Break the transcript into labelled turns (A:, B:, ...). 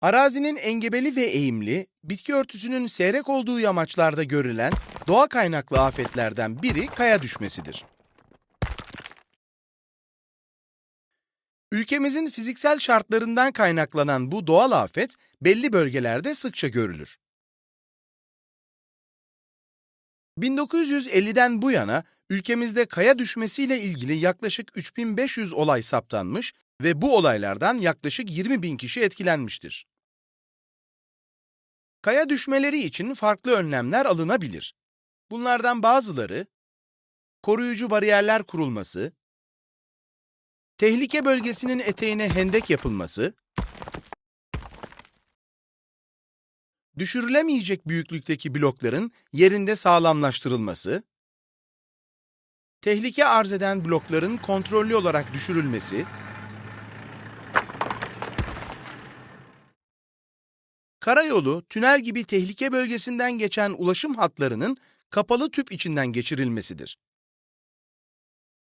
A: Arazinin engebeli ve eğimli, bitki örtüsünün seyrek olduğu yamaçlarda görülen doğa kaynaklı afetlerden biri kaya düşmesidir. Ülkemizin fiziksel şartlarından kaynaklanan bu doğal afet belli bölgelerde sıkça görülür. 1950'den bu yana ülkemizde kaya düşmesiyle ilgili yaklaşık 3500 olay saptanmış ve bu olaylardan yaklaşık 20 bin kişi etkilenmiştir. Kaya düşmeleri için farklı önlemler alınabilir. Bunlardan bazıları, koruyucu bariyerler kurulması, tehlike bölgesinin eteğine hendek yapılması, düşürülemeyecek büyüklükteki blokların yerinde sağlamlaştırılması, tehlike arz eden blokların kontrollü olarak düşürülmesi, karayolu, tünel gibi tehlike bölgesinden geçen ulaşım hatlarının kapalı tüp içinden geçirilmesidir.